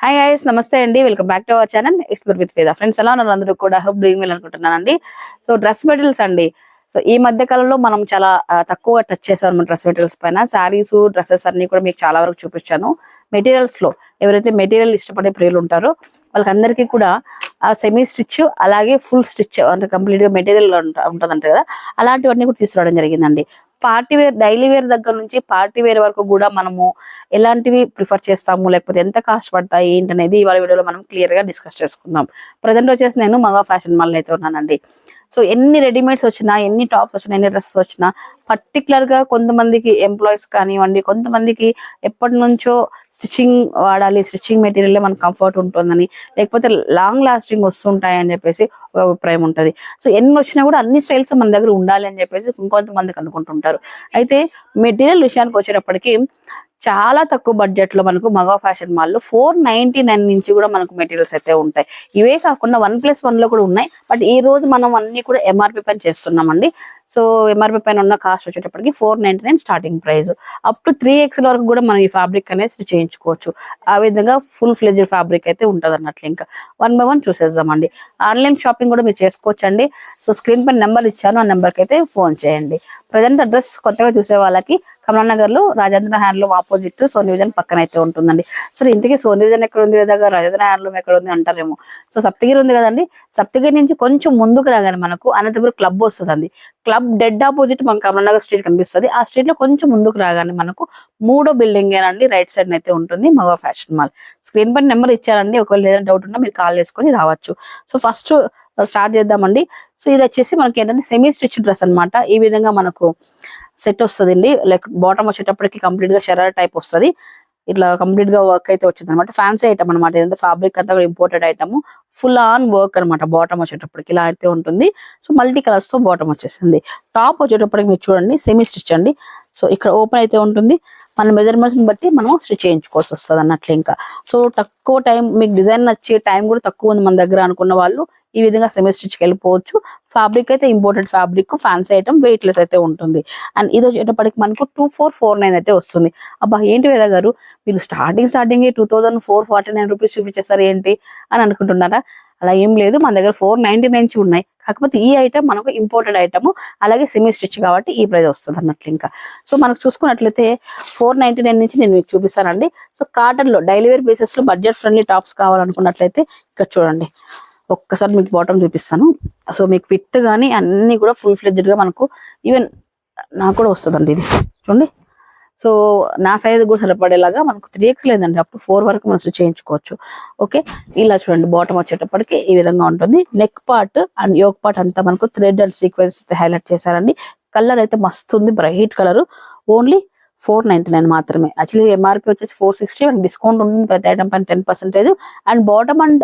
Hi guys నమస్తే అండి. Welcome back to our channel explore with Veda friends ఎలా ఉన్నారు? అందరూ కూడా హోప్ డూయింగ్ వెల్ అనుకుంటున్నానండి. సో డ్రెస్ మెటీరియల్స్ అండి. సో ఈ మధ్య కాలంలో మనం చాలా తక్కువగా తక్కువ టచ్ చేసాం అనమాట డ్రెస్ మెటీరియల్స్ పైన. శారీస్ డ్రెస్సెస్ అన్ని కూడా మీకు చాలా వరకు చూపించాను. మెటీరియల్స్లో ఎవరైతే మెటీరియల్ ఇష్టపడే ప్రియులు ఉంటారో వాళ్ళకందరికీ కూడా ఆ సెమీ స్టిచ్ అలాగే ఫుల్ స్టిచ్ అంటే కంప్లీట్గా మెటీరియల్ ఉంటుందంట కదా. అలాంటివన్నీ కూడా తీసుకురావడం జరిగిందండి. పార్టీ వేర్ డైలీ వేర్ దగ్గర నుంచి పార్టీ వేర్ వరకు కూడా మనము ఎలాంటివి ప్రిఫర్ చేస్తాము లేకపోతే ఎంత కాస్ట్ పడతాయి ఏంటనేది ఇవాళ వీడియోలో మనం క్లియర్గా డిస్కస్ చేసుకుందాం. ప్రజెంట్ వచ్చేసి నేను మగా ఫ్యాషన్ మాల్ అయితే ఉన్నానండి. సో ఎన్ని రెడీమేడ్స్ వచ్చినా ఎన్ని టాప్స్ వచ్చినా ఎన్ని డ్రెస్సెస్ వచ్చినా పర్టికులర్గా కొంతమందికి ఎంప్లాయీస్ కానివ్వండి కొంతమందికి ఎప్పటి నుంచో స్టిచ్చింగ్ వాడాలి స్టిచ్చింగ్ మెటీరియల్ మనకు కంఫర్ట్ ఉంటుందని లేకపోతే లాంగ్ లాస్టింగ్ వస్తుంటాయి అని చెప్పేసి ఒక అభిప్రాయం ఉంటది. సో ఎన్ని వచ్చినా కూడా అన్ని స్టైల్స్ మన దగ్గర ఉండాలి అని చెప్పేసి ఇంకొంతమందికి అనుకుంటుంటారు అయితే మెటీరియల్ విషయానికి వచ్చేటప్పటికి చాలా తక్కువ బడ్జెట్లో మనకు మగ ఫ్యాషన్ మాల్లో ఫోర్ నైన్టీ నైన్ నుంచి కూడా మనకు మెటీరియల్స్ అయితే ఉంటాయి. ఇవే కాకుండా వన్ ప్లస్ వన్లో కూడా ఉన్నాయి. బట్ ఈ రోజు మనం అన్ని కూడా ఎంఆర్పి పైన చేస్తున్నామండి. సో ఎంఆర్పి పైన ఉన్న కాస్ట్ వచ్చేటప్పటికి four ninety nine starting price. Up to three X వరకు కూడా మనం ఈ ఫ్యాబ్రిక్ అనేది చేయించుకోవచ్చు. ఆ విధంగా ఫుల్ ఫ్లెజ్డ్ ఫ్యాబ్రిక్ అయితే ఉంటుంది అన్నట్లు ఇంకా. వన్ బై వన్ చూసేద్దామండి. ఆన్లైన్ షాపింగ్ కూడా మీరు చేసుకోవచ్చండి. సో స్క్రీన్ పైన నెంబర్ ఇచ్చాను. ఆ నెంబర్కి అయితే ఫోన్ చేయండి. ప్రజెంట్ అడ్రస్ కొత్తగా చూసే వాళ్ళకి కమలానగర్లో రాజేంద్ర హ్యాండ్లూమ్ ఆపోజిట్ సోనివిజన్ పక్కన అయితే ఉంటుందండి. సరే ఇంతకీ సోనివిజన్ ఎక్కడ ఉంది కదా? రాజేంద్ర హ్యాండ్లూమ్ ఎక్కడ ఉంది అంటారేమో. సో సప్తగిరి ఉంది కదండి. సప్తగిరి నుంచి కొంచెం ముందుకు రాగానే మనకు అనంతపురం క్లబ్ వస్తుందండి. క్లబ్ డెడ్ ఆపోజిట్ మనకు కమలానగర్ స్ట్రీట్ కనిపిస్తుంది. ఆ స్ట్రీట్లో కొంచెం ముందుకు రాగానే మనకు మూడో బిల్డింగ్ ఏనండి. రైట్ సైడ్ అయితే ఉంటుంది మగ ఫ్యాషన్ మాల్. స్క్రీన్ పైన నెంబర్ ఇచ్చారండి. ఒకవేళ ఏదైనా డౌట్ ఉన్నా మీరు కాల్ చేసుకొని రావచ్చు. సో ఫస్ట్ స్టార్ట్ చేద్దామండి. సో ఇది వచ్చేసి మనకి ఏంటంటే సెమీ స్టిచ్ డ్రెస్ అన్నమాట. ఈ విధంగా మనకు సెట్ వస్తుందండి. లైక్ బాటమ్ వచ్చేటప్పటికి కంప్లీట్గా షరారా టైప్ వస్తుంది. ఇట్లా కంప్లీట్గా వర్క్ అయితే వచ్చింది అనమాట ఫ్యాన్సీ ఐటమ్ అనమాట ఏదంటే ఫ్యాబ్రిక్ అంతా కూడా imported item full on work అనమాట బాటమ్ వచ్చేటప్పటికి. ఇలా అయితే ఉంటుంది. సో మల్టీ కలర్స్తో బాటమ్ వచ్చేసింది. టాప్ వచ్చేటప్పటికి మీరు చూడండి సెమీ స్టిచ్ అండి. సో ఇక్కడ ఓపెన్ అయితే ఉంటుంది. మన మెజర్మెంట్స్ని బట్టి మనం స్టిచ్ చేయించుకోవాల్సి వస్తుంది అన్నట్లు ఇంకా. సో తక్కువ టైం మీకు డిజైన్ నచ్చే టైం కూడా తక్కువ ఉంది మన దగ్గర అనుకున్న వాళ్ళు ఈ విధంగా సెమీ స్టిచ్కి వెళ్ళిపోవచ్చు. ఫ్యాబ్రిక్ అయితే imported fabric fancy item weight less అయితే ఉంటుంది. అండ్ ఇది వచ్చేటప్పటికి మనకు టూ ఫోర్ ఫోర్ నైన్ అయితే వస్తుంది. అబ్బా ఏంటి వేద గారు? మీరు starting starting two thousand four forty nine rupees చూపించేస్తారు ఏంటి అని అనుకుంటున్నారా? అలా ఏం లేదు. మన దగ్గర ఫోర్ నైన్టీ నైన్స్ ఉన్నాయి. కాకపోతే ఈ ఐటమ్ మనకు ఇంపోర్టెడ్ ఐటమ్ అలాగే సెమీ స్టిచ్ కాబట్టి ఈ ప్రైస్ వస్తుంది అన్నట్లు ఇంకా. సో మనకు చూసుకున్నట్లయితే ఫోర్ నైన్టీ నైన్ నుంచి నేను మీకు చూపిస్తానండి. సో కాటన్లో డైలీ వేర్ బేసెస్లో బడ్జెట్ ఫ్రెండ్లీ టాప్స్ కావాలనుకున్నట్లయితే ఇక్కడ చూడండి. ఒక్కసారి మీకు బాటమ్ చూపిస్తాను. సో మీకు ఫిట్ కానీ అన్ని కూడా ఫుల్ ఫ్లెడ్జ్డ్గా మనకు ఈవెన్ నాకు కూడా వస్తుందండి ఇది. చూడండి. సో నా సైజ్ కూడా సరిపడేలాగా మనకు త్రీ ఎక్స్ లేదండి అప్పుడు ఫోర్ వరకు మనం స్టిచ్ చేయించుకోవచ్చు. ఓకే ఇలా చూడండి బాటమ్ వచ్చేటప్పటికి ఈ విధంగా ఉంటుంది. Neck part and yoke part అంతా మనకు థ్రెడ్ అండ్ సీక్వెన్స్ హైలైట్ చేశారండి. కలర్ అయితే మస్తు ఉంది bright colour only four ninety nine మాత్రమే. యాక్చువల్లీ ఎంఆర్పి వచ్చేసి ఫోర్ సిక్స్టీ డిస్కౌంట్ ఉంటుంది. ప్రతి ఐటమ్ పైన ten percentage and bottom and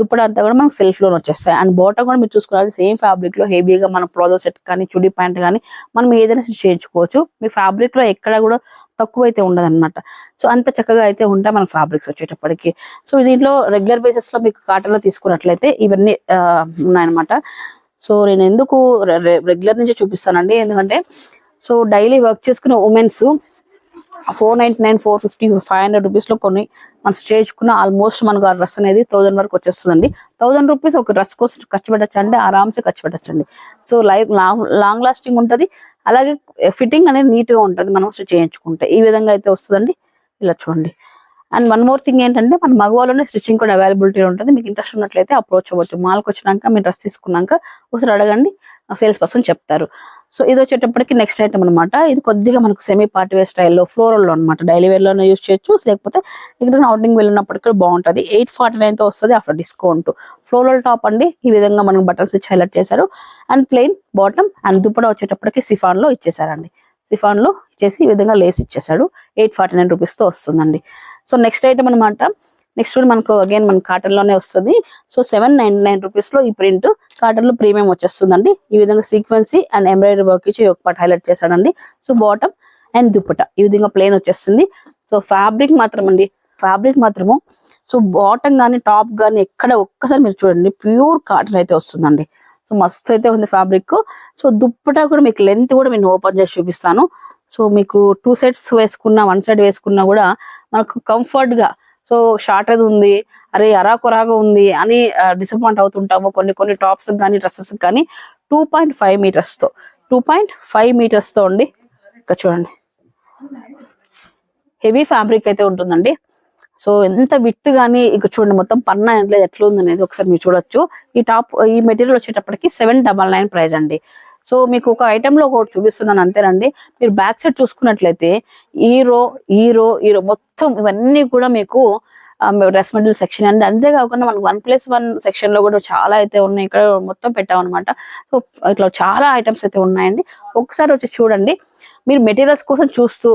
దుప్పటి అంతా కూడా మనకు సెల్ఫ్ లోన్ వచ్చేస్తాయి. అండ్ బాటమ్ కూడా మీరు చూసుకోవాలి సేమ్ ఫ్యాబ్రిక్లో హెవీగా మన ప్లాజో సెట్ కానీ చుడి ప్యాంట్ కానీ మనం ఏదైనా స్టిచ్ చేయించుకోవచ్చు. మీ ఫ్యాబ్రిక్లో ఎక్కడ కూడా తక్కువ అయితే ఉండదు అనమాట సో అంత చక్కగా అయితే ఉంటాయి మన ఫ్యాబ్రిక్స్ వచ్చేటప్పటికి. సో దీంట్లో రెగ్యులర్ బేసిస్లో మీకు కాటన్లో తీసుకున్నట్లయితే ఇవన్నీ ఆ, ఉన్నాయన్నమాట. సో నేను ఎందుకు రెగ్యులర్ నుంచి చూపిస్తానండి? ఎందుకంటే సో డైలీ వర్క్ చేసుకునే women's four ninety nine four fifty five hundred రూపీస్లో కొన్ని మనం చేయించుకున్న ఆల్మోస్ట్ మనకు ఆ డ్రెస్ అనేది థౌసండ్ వరకు వచ్చేస్తుందండి. థౌసండ్ రూపీస్ ఒక డ్రెస్ కోసం ఖర్చు పెట్టచ్చండి ఆరామ్సే ఖర్చు పెట్టచ్చండి. సో లైఫ్ లాంగ్ లాస్టింగ్ ఉంటుంది. అలాగే ఫిట్టింగ్ అనేది నీట్గా మనం స్టిచ్ చేయించుకుంటే. ఈ విధంగా అయితే వస్తుందండి. ఇలా చూడండి. అండ్ వన్ మోర్ థింగ్ ఏంటంటే మన మగవాళ్ళనే స్టిచ్చింగ్ కూడా అవైలబిలిటీ ఉంటుంది. మీకు ఇంట్రెస్ట్ ఉన్నట్లయితే అప్రోచ్ అవ్వచ్చు. మాల్కి వచ్చినాక మీ డ్రెస్ తీసుకున్నాక ఒకసారి అడగండి. సేల్స్ పర్సన్ చెప్తారు. సో ఇది వచ్చేటప్పటికి నెక్స్ట్ ఐటమ్ అనమాట ఇది కొద్దిగా మనకు సెమీ పార్టీ వేర్ స్టైల్లో ఫ్లోరల్లో అనమాట డైలీ వేర్లోనే యూస్ చేయొచ్చు. లేకపోతే ఇక్కడ అవుటింగ్ వెళ్ళినప్పటికీ బాగుంటుంది. ఎయిట్ ఫార్టీ నైన్తో వస్తుంది ఆఫ్టర్ డిస్కౌంట్ ఫ్లోరల్ టాప్ అండి. ఈ విధంగా మనకు బటన్స్ ఇచ్చి హైలైట్ చేశారు. అండ్ ప్లెయిన్ బాటమ్ అండ్ దుప్పట వచ్చేటప్పటికి సిఫాన్లో ఇచ్చేసారండి సిఫాన్లో ఇచ్చేసి ఈ విధంగా లేస్ ఇచ్చేసాడు ఎయిట్ ఫార్టీ నైన్ రూపీస్తో వస్తుందండి. సో నెక్స్ట్ ఐటమ్ అనమాట నెక్స్ట్ మనకు అగైన్ మన కాటన్లోనే వస్తుంది. సో సెవెన్ నైన్ నైన్ రూపీస్లో ఈ ప్రింట్ కాటన్లో ప్రీమియం వచ్చేస్తుందండి. ఈ విధంగా సీక్వెన్సీ అండ్ ఎంబ్రాయిడరీ వర్క్ ఇచ్చి ఒక పార్ట్ హైలైట్ చేశాడండి. సో బాటమ్ అండ్ దుప్పట ఈ విధంగా ప్లేన్ వచ్చేస్తుంది. సో ఫ్యాబ్రిక్ మాత్రం అండి ఫ్యాబ్రిక్ మాత్రము. సో బాటమ్ కానీ టాప్ కానీ ఎక్కడ ఒక్కసారి మీరు చూడండి. ప్యూర్ కాటన్ అయితే వస్తుందండి. సో మస్తు అయితే ఉంది ఫ్యాబ్రిక్ సో దుప్పట కూడా మీకు లెంత్ కూడా నేను ఓపెన్ చేసి చూపిస్తాను. సో మీకు టూ సెట్స్ వేసుకున్నా వన్ సైడ్ వేసుకున్నా కూడా మనకు కంఫర్ట్గా సో షార్ట్ అది ఉంది అరే అరాకొరాగా ఉంది అని డిసప్పాయింట్ అవుతుంటాము. కొన్ని కొన్ని టాప్స్ కానీ డ్రెస్సెస్ కానీ టూ పాయింట్ ఫైవ్ మీటర్స్తో టూ పాయింట్ ఫైవ్ మీటర్స్తో అండి. ఇక్కడ చూడండి. హెవీ ఫ్యాబ్రిక్ అయితే ఉంటుందండి. సో ఎంత విట్ కానీ ఇక చూడండి మొత్తం పన్నా ఎట్లా ఎట్లా ఉంది అనేది ఒకసారి మీరు చూడొచ్చు. ఈ టాప్ ఈ మెటీరియల్ వచ్చేటప్పటికి సెవెన్ డబల్ నైన్ ప్రైస్ అండి. సో మీకు ఒక ఐటెంలో లో ఒకటి చూపిస్తున్నాను అంతేనండి. మీరు బ్యాక్ సైడ్ చూసుకున్నట్లయితే ఈరో ఈరో ఈరో మొత్తం ఇవన్నీ కూడా మీకు డ్రెస్ మెటీరియల్ సెక్షన్ అండి. అంతేకాకుండా మనకు వన్ ప్లస్ వన్ సెక్షన్లో కూడా చాలా అయితే ఉన్నాయి. ఇక్కడ మొత్తం పెట్టామన్నమాట. సో ఇట్లా చాలా ఐటమ్స్ అయితే ఉన్నాయండి. ఒకసారి వచ్చి చూడండి. మీరు మెటీరియల్స్ కోసం చూస్తూ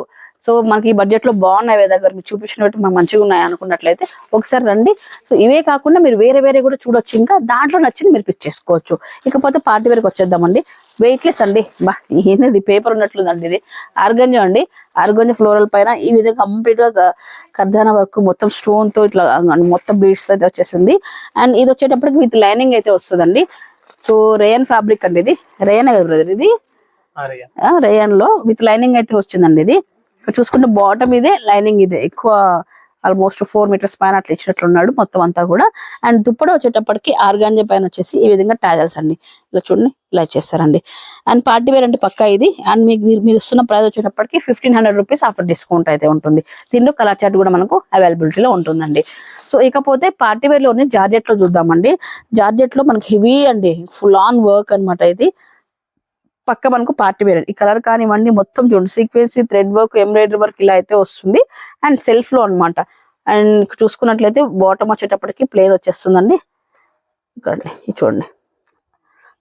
సో మనకి ఈ బడ్జెట్లో బాగున్నాయి దగ్గర మీరు చూపించినట్టు మాకు మంచిగా ఉన్నాయి అనుకున్నట్లయితే ఒకసారి రండి. సో ఇవే కాకుండా మీరు వేరే వేరే కూడా చూడొచ్చు ఇంకా దాంట్లో నచ్చింది మీరు పిక్ చేసుకోవచ్చు. ఇకపోతే పార్టీ వేర్కి వచ్చేద్దామండి. వెయిట్లెస్ అండి. బా ఏంది పేపర్ ఉన్నట్లుందండి ఇది. ఆర్గంజ అండి. ఆర్గంజ ఫ్లోరల్ పైన ఈ విధంగా కంప్లీట్గా వర్క్ మొత్తం స్టోన్తో ఇట్లా మొత్తం బీడ్స్తో అయితే వచ్చేసింది. అండ్ ఇది వచ్చేటప్పటికి విత్ లైనింగ్ అయితే వస్తుందండి. సో రేయన్ ఫ్యాబ్రిక్ అండి ఇది. రేయన్ కదా బ్రదర్ ఇది? రేయన్లో విత్ లైనింగ్ అయితే వచ్చిందండి ఇది. చూసుకుంటే బాటమ్ ఇదే లైనింగ్ ఇదే. ఎక్కువ ఆల్మోస్ట్ ఫోర్ మీటర్స్ పైన అట్లా ఇచ్చినట్లున్నాడు మొత్తం అంతా కూడా. అండ్ దుప్పడ వచ్చేటప్పటికి ఆర్గాంజా పైన వచ్చేసి ఈ విధంగా టాజల్స్ అండి. ఇలా చూడండి ఇలా ఇచ్చేస్తారండి. అండ్ పార్టీ వేర్ అంటే పక్కా ఇది. అండ్ మీకు మీరు- ఇస్తున్న ప్రైస్ వచ్చేటప్పటికి fifteen hundred rupees offer discount అయితే ఉంటుంది. దీనిలో కలర్ చార్ట్ కూడా మనకు అవైలబిలిటీలో ఉంటుందండి. సో ఇకపోతే పార్టీ వేర్లోనే జార్జెట్లో చూద్దామండి. జార్జెట్లో మనకి హెవీ అండి ఫుల్ ఆన్ వర్క్ అన్నమాట ఇది. పక్క మనకు పార్టీ వేర్. ఈ కలర్ కానివ్వండి మొత్తం చూడండి. Sequence thread work embroidery work ఇలా అయితే వస్తుంది. అండ్ సెల్ఫ్లో అన్నమాట. అండ్ చూసుకున్నట్లయితే బాటమ్ వచ్చేటప్పటికి ప్లేన్ వచ్చేస్తుందండి. ఇక్కడ చూడండి.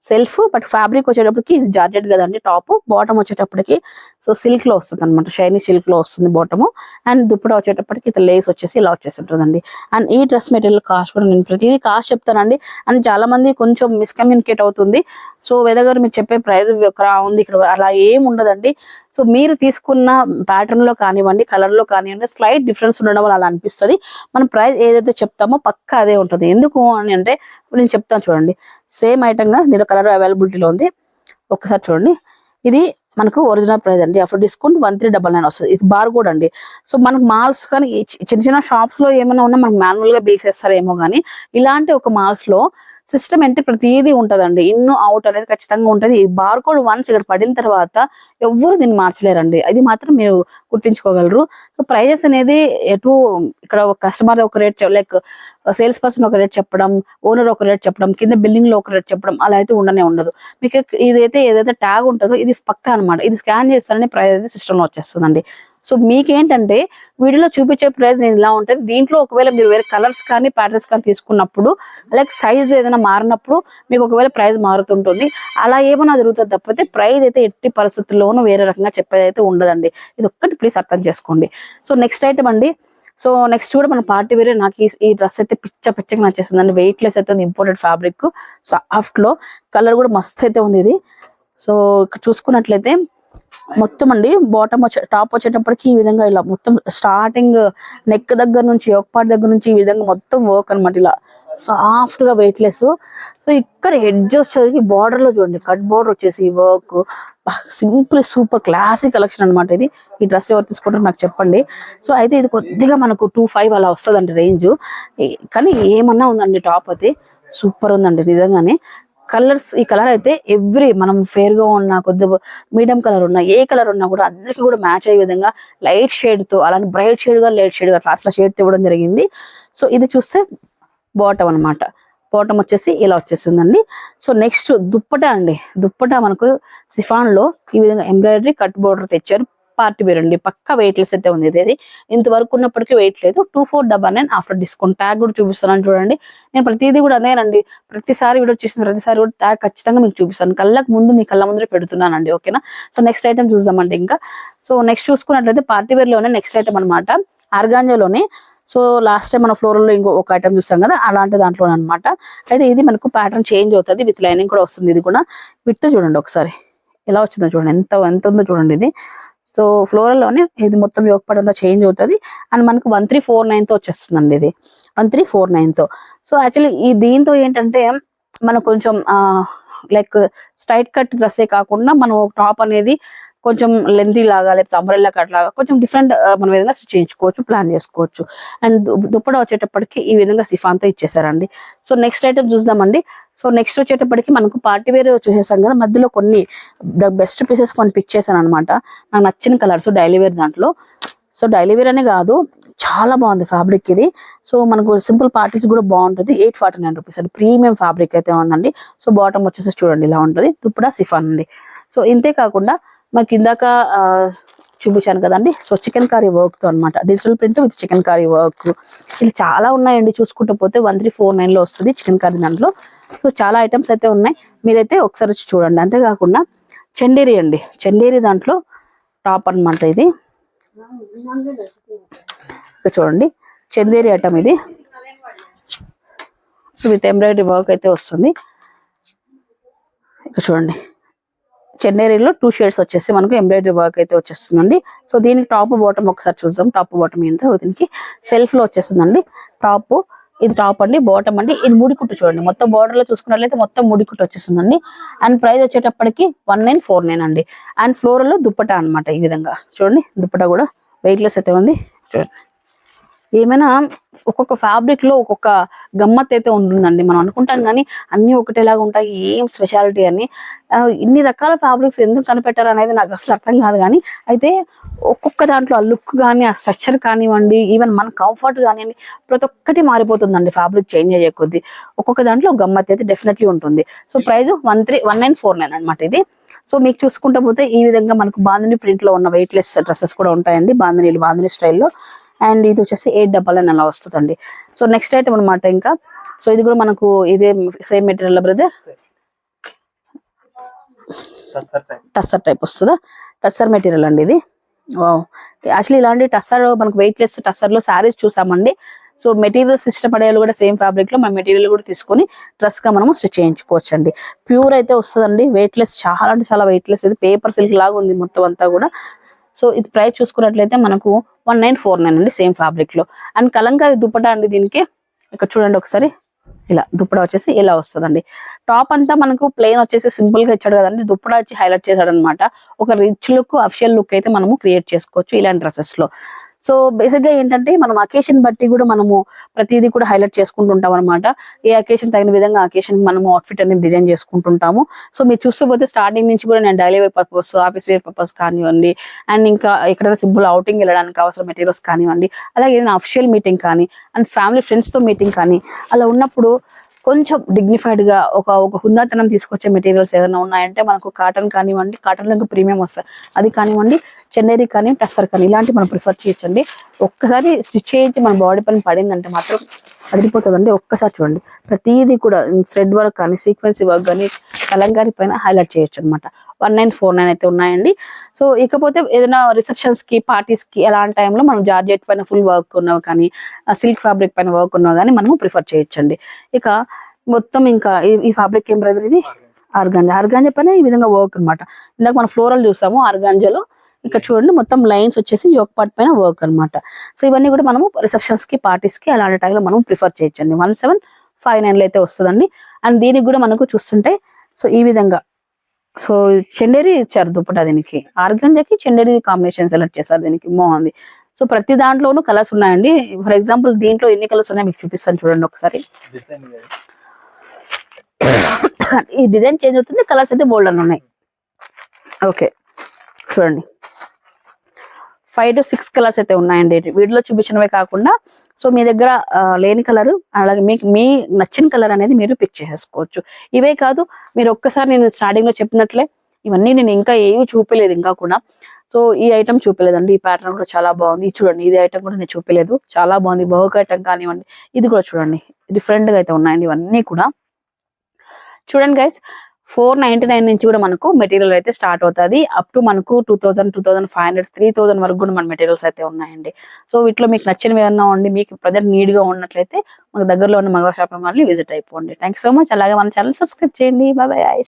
సెల్ఫ్ బట్ ఫ్యాబ్రిక్ వచ్చేటప్పటికి ఇది జార్జెట్ కదండి టాప్ బాటమ్ వచ్చేటప్పటికి సో సిల్క్లో వస్తుంది అనమాట షైనీ సిల్క్లో వస్తుంది బాటమ్. అండ్ దుప్పటి వచ్చేటప్పటికి ఇట్లా లేస్ వచ్చేసి ఇలా వచ్చేసి ఉంటుందండి అండ్ ఈ డ్రెస్ మెటీరియల్ కాస్ట్ కూడా నేను ప్రతిదీ కాస్ట్ చెప్తానండి. అండ్ చాలా మంది కొంచెం మిస్కమ్యూనికేట్ అవుతుంది. సో వెదగర్ మీరు చెప్పే ప్రైస్ ఉంది ఇక్కడ అలా ఏం ఉండదండి. సో మీరు తీసుకున్న ప్యాటర్న్లో కానివ్వండి కలర్లో కానివ్వండి స్లైట్ డిఫరెన్స్ ఉండడం వల్ల అలా అనిపిస్తుంది. మనం ప్రైస్ ఏదైతే చెప్తామో పక్కా అదే ఉంటుంది. ఎందుకు అని అంటే నేను చెప్తాను చూడండి. సేమ్ ఐటమ్గా ఒక కలర్ అవైలబిలిటీలో ఉంది. ఒకసారి చూడండి. ఇది మనకు ఒరిజినల్ ప్రైస్ అండి. After discount one three double nine వస్తుంది. ఇది బార్ కోడ్ అండి. సో మనకు మాల్స్ కానీ చి- చిన్న చిన్న షాప్స్లో ఏమైనా ఉన్నా మనకు మాన్యువల్గా బిల్ కానీ ఇలాంటి ఒక మాల్స్లో సిస్టమ్ అంటే ప్రతిదీ ఉంటదండి. ఇన్ అవుట్ అనేది ఖచ్చితంగా ఉంటది. ఈ బార్ కోడ్ వన్స్ ఇక్కడ పడిన తర్వాత ఎవ్వరు దీన్ని మార్చలేరండి. అది మాత్రం మీరు గుర్తించుకోగలరు. సో ప్రైజెస్ అనేది ఎటు ఇక్కడ ఒక కస్టమర్ ఒక రేట్ లైక్ సేల్స్ పర్సన్ ఒక రేట్ చెప్పడం ఓనర్ ఒక రేట్ చెప్పడం కింద బిల్డింగ్లో ఒక రేట్ చెప్పడం అలా అయితే ఉండనే ఉండదు. మీకు ఇదైతే ఏదైతే ట్యాగ్ ఉంటుందో ఇది పక్కా అనమాట ఇది స్కాన్ చేస్తారని ప్రైజ్ అయితే సిస్టమ్లో వచ్చేస్తుందండి. సో మీకేంటంటే వీడియోలో చూపించే ప్రైస్ నేను ఇలా ఉంటుంది. దీంట్లో ఒకవేళ మీరు వేరే కలర్స్ కానీ ప్యాటర్న్స్ కానీ తీసుకున్నప్పుడు లైక్ సైజ్ ఏదైనా మారినప్పుడు మీకు ఒకవేళ ప్రైస్ మారుతుంటుంది. అలా ఏమైనా జరుగుతుంది తప్పితే ప్రైస్ అయితే ఎట్టి పరిస్థితుల్లోనూ వేరే రకంగా చెప్పేది అయితే ఉండదండి. ఇది ఒక్కటి ప్లీజ్ అర్థం చేసుకోండి. సో నెక్స్ట్ ఐటమ్ అండి. సో నెక్స్ట్ కూడా మన పార్టీ వేరే నాకు ఈ- డ్రెస్ అయితే పిచ్చ పిచ్చగా నచ్చేస్తుంది అండి వెయిట్ లెస్ అయితే ఇంపోర్టెడ్ ఫ్యాబ్రిక్ సాఫ్ట్లో కలర్ కూడా మస్త్ అయితే ఉంది ఇది. సో ఇక్కడ చూసుకున్నట్లయితే మొత్తం అండి బాటమ్ వచ్చే టాప్ వచ్చేటప్పటికి ఈ విధంగా ఇలా మొత్తం స్టార్టింగ్ నెక్ దగ్గర నుంచి పార్ట్ దగ్గర నుంచి ఈ విధంగా మొత్తం వర్క్ అన్నమాట ఇలా. సాఫ్ట్గా వెయిట్ లెస్ సో ఇక్కడ ఎడ్జ్ వచ్చేసరికి బార్డర్లో చూడండి కట్ బార్డర్ వచ్చేసి work simple super classic collection అన్నమాట ఇది. ఈ డ్రెస్ ఎవరు తీసుకుంటారో నాకు చెప్పండి. సో అయితే ఇది కొద్దిగా మనకు టూ ఫైవ్ అలా వస్తుందండి రేంజ్ కానీ ఏమన్నా ఉందండి టాప్ అయితే సూపర్ ఉందండి నిజంగానే. కలర్స్ ఈ కలర్ అయితే ఎవ్రీ మనం ఫేర్గా ఉన్న కొద్ది మీడియం కలర్ ఉన్న ఏ కలర్ ఉన్నా కూడా అందరికి కూడా మ్యాచ్ అయ్యే విధంగా లైట్ షేడ్తో అలానే బ్రైట్ షేడ్గా లైట్ షేడ్గా అట్లా అట్లా షేడ్ ఇవ్వడం జరిగింది. సో ఇది చూస్తే బాటం అన్నమాట. బాటం వచ్చేసి ఇలా వచ్చేసిందండి సో నెక్స్ట్ దుప్పట అండి. దుప్పట మనకు సిఫాన్లో ఈ విధంగా ఎంబ్రాయిడరీ కట్ బోర్డర్ తెచ్చారు. పార్టీ వేర్ అండి. పక్క వెయిట్ లెస్ అయితే ఉంది ఇది ఇంతవరకు ఉన్నప్పటికీ వెయిట్ లేదు. Two four double nine after discount tag కూడా చూపిస్తున్నాను చూడండి. నేను ప్రతిదీ కూడా అదేనండి ప్రతిసారి వీడియో చూసిన ప్రతిసారి కూడా ట్యాగ్ ఖచ్చితంగా మీకు చూపిస్తాను. కళ్ళకు ముందు మీ కళ్ళ ముందరే పెడుతున్నానండి ఓకేనా? సో నెక్స్ట్ ఐటమ్ చూద్దామండి ఇంకా. సో నెక్స్ట్ చూసుకున్నట్లయితే పార్టీ వేర్లోనే నెక్స్ట్ ఐటమ్ అనమాట ఆర్గాంజాలోనే. సో లాస్ట్ టైం మన ఫ్లోరల్లో ఇంకో ఒక ఐటమ్ చూస్తాం కదా అలాంటి దాంట్లో అనమాట అయితే ఇది మనకు ప్యాటర్న్ చేంజ్ అవుతుంది. విత్ లైనింగ్ కూడా వస్తుంది ఇది కూడా. విత్ చూడండి ఒకసారి. ఎలా వచ్చిందో చూడండి. ఎంత ఎంత ఉందో చూడండి ఇది. సో ఫ్లోరల్లోనే ఇది మొత్తం యోగపడంతా చేంజ్ అవుతుంది. అండ్ మనకు వన్ త్రీ ఫోర్ నైన్తో వచ్చేస్తుందండి ఇది. వన్ త్రీ ఫోర్ నైన్తో. సో యాక్చువల్లీ ఈ దీంతో ఏంటంటే మనం కొంచెం లైక్ స్ట్రైట్ కట్ డ్రెస్సే కాకుండా మనం టాప్ అనేది కొంచెం లెంతీ లాగా లేకపోతే అంబ్రెల్లా కట్ లాగా కొంచెం డిఫరెంట్ మనం విధంగా స్టిచ్ చేయించుకోవచ్చు ప్లాన్ చేసుకోవచ్చు. అండ్ దుప్పడ వచ్చేటప్పటికి ఈ విధంగా సిఫాన్తో ఇచ్చేసారండి సో నెక్స్ట్ ఐటమ్ చూద్దామండి. సో నెక్స్ట్ వచ్చేటప్పటికి మనకు పార్టీ వేర్ చూసేసాం కదా మధ్యలో కొన్ని బెస్ట్ పీసెస్ కొన్ని పిక్ చేశాను అనమాట నాకు నచ్చిన కలర్స్ డైలీ వేర్ దాంట్లో. సో డైలీ వేర్ అనే కాదు చాలా బాగుంది ఫ్యాబ్రిక్ ఇది. సో మనకు సింపుల్ పార్టీస్ కూడా బాగుంటుంది. ఎయిట్ ఫార్టీ నైన్ రూపీస్ అండి ప్రీమియం ఫ్యాబ్రిక్ అయితే ఉందండి. సో బాటమ్ వచ్చేసి చూడండి ఇలా ఉంటుంది. దుప్పడా సిఫాన్ అండి. సో ఇంతే కాకుండా మాకు ఇందాక చూపించాను కదండి. సో చికెన్ కర్రీ వర్క్తో అనమాట digital print with chikankari work ఇలా చాలా ఉన్నాయండి చూసుకుంటూ పోతే. వన్ త్రీ ఫోర్ నైన్లో వస్తుంది చికెన్ కర్రీ దాంట్లో. సో చాలా ఐటమ్స్ అయితే ఉన్నాయి. మీరైతే ఒకసారి వచ్చి చూడండి. అంతేకాకుండా చండేరి అండి. చండేరి దాంట్లో టాప్ అన్నమాట ఇది. చూడండి. చందేరి ఐటమ్ ఇది. సో విత్ ఎంబ్రాయిడరీ వర్క్ అయితే వస్తుంది. ఇక్కడ చూడండి. చెన్నైరీలో టూ షేడ్స్ వచ్చేసి మనకు ఎంబ్రాయిడరీ వర్క్ అయితే వచ్చేస్తుందండి. సో దీనికి టాప్ బాటమ్ ఒకసారి చూద్దాం. టాప్ బాటమ్ ఏంటంటే దీనికి సెల్ఫ్లో వచ్చేస్తుందండి. టాప్ ఇది టాప్ అండి బాటమ్ అండి. ఇది ముడి కుట్టు చూడండి. మొత్తం బార్డర్లో చూసుకున్నట్లయితే మొత్తం ముడి కుట్టు వచ్చేస్తుందండి. అండ్ ప్రైస్ వచ్చేటప్పటికి వన్ నైన్ ఫోర్ నైన్ అండి. అండ్ ఫ్లోర్లో దుప్పటా అన్నమాట ఈ విధంగా. చూడండి దుప్పటా కూడా వెయిట్లెస్ అయితే ఉంది. చూడండి. ఏమైనా ఒక్కొక్క ఫ్యాబ్రిక్లో ఒక్కొక్క గమ్మత్ అయితే ఉంటుందండి. మనం అనుకుంటాం కానీ అన్ని ఒకటేలాగా ఉంటాయి. ఏం స్పెషాలిటీ అని. ఇన్ని రకాల ఫ్యాబ్రిక్స్ ఎందుకు కనిపెట్టారు అనేది నాకు అసలు అర్థం కాదు కానీ అయితే ఒక్కొక్క దాంట్లో ఆ లుక్ కానీ ఆ స్ట్రక్చర్ కానివ్వండి ఈవెన్ మన కంఫర్ట్ కానివ్వండి ప్రతి ఒక్కటి మారిపోతుందండి ఫ్యాబ్రిక్ చేంజ్ అయ్యే కొద్దీ. ఒక్కొక్క దాంట్లో గమ్మత్ అయితే డెఫినెట్లీ ఉంటుంది. So price one three one nine four nine అనమాట ఇది. సో మీకు చూసుకుంటా పోతే ఈ విధంగా మనకు బాందిని ప్రింట్లో ఉన్న వెయిట్ లెస్ డ్రెస్సెస్ కూడా ఉంటాయండి. బాందినీలు బాందిని స్టైల్లో అండ్ ఇది వచ్చేసి ఎయిట్ డబ్బల్ అని అలా వస్తుందండి. సో నెక్స్ట్ ఐటమ్ అనమాట ఇంకా. సో ఇది కూడా మనకు ఇదే same material brother tussar type వస్తుందా? టస్సర్ మెటీరియల్ అండి ఇది. యాక్చువల్లీ ఇలాంటి టస్సర్ మనకు వెయిట్ లెస్ టస్సర్లో శారీస్ చూసామండి. సో మెటీరియల్స్ ఇష్టపడేవాళ్ళు కూడా సేమ్ ఫ్యాబ్రిక్లో మన మెటీరియల్ కూడా తీసుకొని డ్రెస్గా మనము స్టిచ్ చేయించుకోవచ్చు అండి ప్యూర్ అయితే వస్తుందండి. వెయిట్ లెస్ చాలా అంటే చాలా వెయిట్ లెస్ ఇది పేపర్ సిల్క్ లాగా ఉంది మొత్తం అంతా కూడా. సో ఇది ప్రైస్ చూసుకున్నట్లయితే మనకు వన్ నైన్ ఫోర్ నైన్ అండి సేమ్ ఫ్యాబ్రిక్లో. అండ్ కలంకారీ దుప్పటా అండి దీనికి. ఇక్కడ చూడండి ఒకసారి. ఇలా దుప్పడా వచ్చేసి ఇలా వస్తుందండి. టాప్ అంతా మనకు ప్లెయిన్ వచ్చేసి సింపుల్గా ఇచ్చాడు కదండి. దుప్పడా వచ్చి హైలైట్ చేశాడు అనమాట ఒక రిచ్ లుక్ అఫిషియల్ లుక్ అయితే మనము క్రియేట్ చేసుకోవచ్చు ఇలాంటి డ్రెస్సెస్లో. సో బేసిక్గా ఏంటంటే మనం అకేషన్ బట్టి కూడా మనము ప్రతిదీ కూడా హైలైట్ చేసుకుంటుంటాం అనమాట ఏ అకేషన్ తగిన విధంగా అకేషన్ మనము అవుట్ఫిట్ అనేది డిజైన్ చేసుకుంటుంటాము. సో మీరు చూస్తూ స్టార్టింగ్ నుంచి కూడా నేను daily wear purpose office wear purpose కానివ్వండి అండ్ ఇంకా ఎక్కడైనా సింపుల్ అవుటింగ్ వెళ్ళడానికి అవసరం మెటీరియల్స్ కానివ్వండి అలాగే ఏదైనా అఫిషియల్ మీటింగ్ కానీ అండ్ ఫ్యామిలీ ఫ్రెండ్స్తో మీటింగ్ కానీ అలా ఉన్నప్పుడు కొంచెం డిగ్నిఫైడ్గా ఒక ఒక హుందాతనం తీసుకొచ్చే మెటీరియల్స్ ఏదైనా ఉన్నాయంటే మనకు కాటన్ కానివ్వండి కాటన్లో ఇంకా ప్రీమియం వస్తాయి. అది కానివ్వండి చెన్నైరీ కానీ టస్సర్ కానీ ఇలాంటివి మనం ప్రిఫర్ చేయొచ్చండి. ఒక్కసారి స్టిచ్ చేయించి మన బాడీ పైన పడిందంటే మాత్రం అదిరిపోతుందండి. ఒక్కసారి చూడండి. ప్రతిదీ కూడా థ్రెడ్ వర్క్ కానీ సీక్వెన్సీ వర్క్ కానీ కలంకారీ పైన హైలైట్ చేయొచ్చు అనమాట వన్ నైన్ ఫోర్ నైన్ అయితే ఉన్నాయండి. సో ఇకపోతే ఏదైనా రిసెప్షన్స్కి పార్టీస్కి అలాంటి టైంలో మనం జార్జెట్ పైన ఫుల్ వర్క్ ఉన్నవి కానీ సిల్క్ ఫ్యాబ్రిక్ పైన వర్క్ ఉన్నవి కానీ మనము ప్రిఫర్ చేయొచ్చండి. ఇక మొత్తం ఇంకా ఈ- ఫ్యాబ్రిక్ ఏం బ్రదర్ ఇది? ఆర్గాంజా. ఆర్గాంజా. పైన ఈ విధంగా వర్క్ అన్నమాట. ఇందాక మనం ఫ్లోరల్ చూసాము. ఆర్గాంజాలో ఇక్కడ చూడండి మొత్తం లైన్స్ వచ్చేసి యోక్ పార్ట్ పైన వర్క్ అన్నమాట. సో ఇవన్నీ కూడా మనము రిసెప్షన్స్కి పార్టీస్కి అలాంటి టైంలో మనం ప్రిఫర్ చేయొచ్చండి. వన్ సెవెన్ ఫైవ్ నైన్లో అయితే వస్తుందండి. అండ్ దీనికి కూడా మనకు చూస్తుంటే సో ఈ విధంగా. సో చెండేరి ఇచ్చారు దుప్పట దీనికి. ఆర్గంజాకి చెండేరి కాంబినేషన్ సెలెక్ట్ చేశారు దీనికి. బాగుంది. సో ప్రతి దాంట్లోనూ కలర్స్ ఉన్నాయండి. ఫర్ ఎగ్జాంపుల్ దీంట్లో ఎన్ని కలర్స్ ఉన్నాయో మీకు చూపిస్తాను చూడండి ఒకసారి. ఈ డిజైన్ చేంజ్ అవుతుంది కలర్స్ అయితే బోల్డ్ అని ఉన్నాయి. ఓకే. చూడండి. ఫైవ్ టు సిక్స్ కలర్స్ అయితే ఉన్నాయండి. వీడియోలో చూపించినవే కాకుండా సో మీ దగ్గర లేని కలర్ అలాగే మీకు మీ నచ్చిన కలర్ అనేది మీరు పిక్ చేసేసుకోవచ్చు. ఇవే కాదు మీరు ఒక్కసారి నేను స్టార్టింగ్లో చెప్పినట్లే ఇవన్నీ నేను ఇంకా ఏవి చూపలేదు ఇంకా కూడా. సో ఈ ఐటమ్ చూపలేదండి. ఈ ప్యాటర్న్ కూడా చాలా బాగుంది. చూడండి ఇది ఐటమ్ కూడా నేను చూపలేదు. చాలా బాగుంది. బహుక ఐటమ్ కానివ్వండి ఇది కూడా చూడండి. డిఫరెంట్గా అయితే ఉన్నాయండి ఇవన్నీ కూడా. చూడండి గైస్ ఫోర్ నైన్టీ నైన్ నుంచి కూడా మనకు మెటీరియల్ అయితే స్టార్ట్ అవుతుంది. అప్ టు మనకు two thousand two thousand five hundred three thousand వరకు కూడా మన మెటీరియల్స్ అయితే ఉన్నాయండి. సో వీటిలో మీకు నచ్చినవి ఏమన్నా ఉండి మీకు ప్రజెంట్ నీడ్గా ఉన్నట్లయితే మాకు దగ్గరలో ఉన్న మగవా షాప్ మళ్ళీ విజిట్ అయిపోండి. థ్యాంక్ సో మచ్ అలాగే మన ఛానల్ సబ్స్క్రైబ్ చేయండి. బాయ్